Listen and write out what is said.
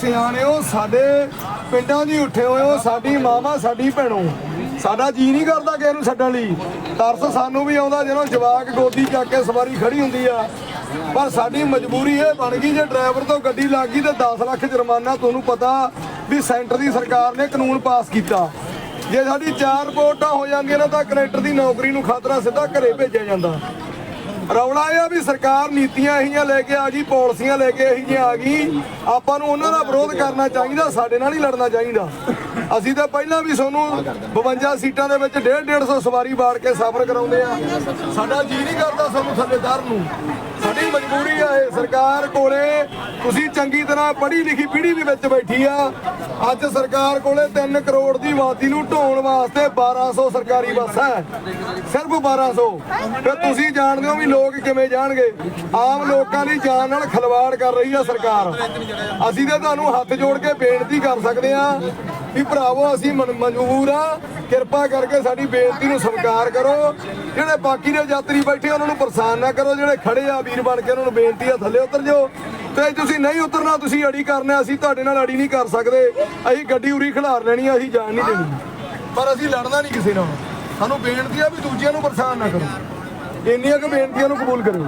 ਸਿਆਣਿਓ, ਸਾਡੇ ਪਿੰਡਾਂ ਦੀ ਉੱਠੇ ਹੋਏ ਹੋ, ਸਾਡੀ ਮਾਮਾ ਸਾਡੀ ਭੈਣੋ। ਸਾਡਾ ਜੀ ਨਹੀਂ ਕਰਦਾ ਕਿਸੇ ਨੂੰ ਛੱਡਣ ਲਈ। ਤਰਸ ਸਾਨੂੰ ਵੀ ਆਉਂਦਾ ਜਦੋਂ ਜਵਾਕ ਗੋਦੀ ਚੱਕ ਕੇ ਸਵਾਰੀ ਖੜੀ ਹੁੰਦੀ ਆ। ਪਰ ਸਾਡੀ ਮਜਬੂਰੀ ਇਹ ਬਣ ਗਈ, ਜੇ ਡਰਾਈਵਰ ਤੋਂ ਗੱਡੀ ਲੱਗ ਗਈ ਤੇ 10 ਲੱਖ ਜੁਰਮਾਨਾ ਤੁਹਾਨੂੰ ਪਤਾ ਵੀ ਸੈਂਟਰ ਦੀ ਸਰਕਾਰ ਨੇ ਕਾਨੂੰਨ ਪਾਸ ਕੀਤਾ। ਜੇ ਸਾਡੀ ਚਾਰ ਰਿਪੋਰਟਾਂ ਹੋ ਜਾਂਦੀਆਂ ਨੇ ਤਾਂ ਕਨੈਕਟਰ ਦੀ ਨੌਕਰੀ ਨੂੰ ਖਤਰਾ ਸਿੱਧਾ ਘਰੇ ਭੇਜਿਆ ਜਾਂਦਾ। ਰੌਲਾ ਇਹ ਆ ਵੀ ਸਰਕਾਰ ਨੀਤੀਆਂ ਇਹੀਆਂ ਲੈ ਕੇ ਆ ਗਈ, ਪਾਲਿਸੀਆਂ ਲੈ ਕੇ ਇਹੀਆਂ ਆ ਗਈ। ਆਪਾਂ ਨੂੰ ਉਹਨਾਂ ਦਾ ਵਿਰੋਧ ਕਰਨਾ ਚਾਹੀਦਾ, ਸਾਡੇ ਨਾਲ ਹੀ ਲੜਨਾ ਚਾਹੀਦਾ। ਅਸੀਂ ਤਾਂ ਪਹਿਲਾਂ ਵੀ ਤੁਹਾਨੂੰ 52 ਸੀਟਾਂ ਦੇ ਵਿੱਚ 1.5 150 ਸਵਾਰੀ ਬਾੜ ਕੇ ਸਫ਼ਰ ਕਰਾਉਂਦੇ ਆ। ਸਾਡਾ ਜੀ ਨਹੀਂ ਕਰਦਾ ਤੁਹਾਨੂੰ ਥੱਲੇ ਦਰ ਨੂੰ। ਸਾਡੀ ਮਜਬੂਰੀ ਆ ਇਹ ਸਰਕਾਰ ਕੋਲੇ। ਤੁਸੀਂ ਚੰਗੀ ਤਰ੍ਹਾਂ ਪੜ੍ਹੀ ਲਿਖੀ ਪੀੜ੍ਹੀ ਵੀ ਵਿੱਚ ਬੈਠੀ ਆ। ਅੱਜ ਸਰਕਾਰ ਕੋਲੇ 3 ਕਰੋੜ ਦੀ ਆਬਾਦੀ ਨੂੰ ਢੋਣ ਵਾਸਤੇ 1200 ਸਰਕਾਰੀ ਬੱਸ ਹੈ। ਸਿਰਫ 1200 ਤੇ ਤੁਸੀਂ ਜਾਣਦੇ ਹੋ ਵੀ ਲੋਕ ਕਿਵੇਂ ਜਾਣਗੇ? ਆਮ ਲੋਕਾਂ ਦੀ ਜਾਨ ਨਾਲ ਖਲਵਾੜ ਕਰ ਰਹੀ ਆ ਸਰਕਾਰ। ਅਸੀਂ ਤਾਂ ਤੁਹਾਨੂੰ ਹੱਥ ਜੋੜ ਕੇ ਬੇਨਤੀ ਕਰ ਸਕਦੇ ਆ ਵੀ ਭਰਾਵੋ, ਅਸੀਂ ਮਨ- ਆ। ਕਿਰਪਾ ਕਰਕੇ ਸਾਡੀ ਬੇਨਤੀ ਨੂੰ ਸਵੀਕਾਰ ਕਰੋ। ਜਿਹੜੇ ਬਾਕੀ ਦੇ ਯਾਤਰੀ ਬੈਠੇ ਉਹਨਾਂ ਨੂੰ ਪਰੇਸ਼ਾਨ ਨਾ ਕਰੋ। ਜਿਹੜੇ ਖੜੇ ਆ, ਵੀਰ ਬਣ ਕੇ ਉਹਨਾਂ ਨੂੰ ਬੇਨਤੀ ਆ, ਥੱਲੇ ਉਤਰ ਜਾਓ। ਤੇ ਤੁਸੀਂ ਨਹੀਂ ਉਤਰਨਾ, ਤੁਸੀਂ ਅੜੀ ਕਰਨਾ ਅਸੀਂ ਤੁਹਾਡੇ ਨਾਲ ਅੜੀ ਨਹੀਂ ਕਰ ਸਕਦੇ। ਅਸੀਂ ਗੱਡੀ ਉਰੀ ਖਿਲਾਰ ਲੈਣੀ ਅਸੀਂ ਜਾਣ ਨਹੀਂ ਦੇਣੀ। ਪਰ ਅਸੀਂ ਲੜਨਾ ਨਹੀਂ ਕਿਸੇ ਨਾਲ। ਸਾਨੂੰ ਬੇਨਤੀ ਆ ਵੀ ਦੂਜਿਆਂ ਨੂੰ ਪਰੇਸ਼ਾਨ ਨਾ ਕਰੋ। ਇੰਨੀਆਂ ਕੁ ਬੇਨਤੀਆਂ ਨੂੰ ਕਬੂਲ ਕਰੋ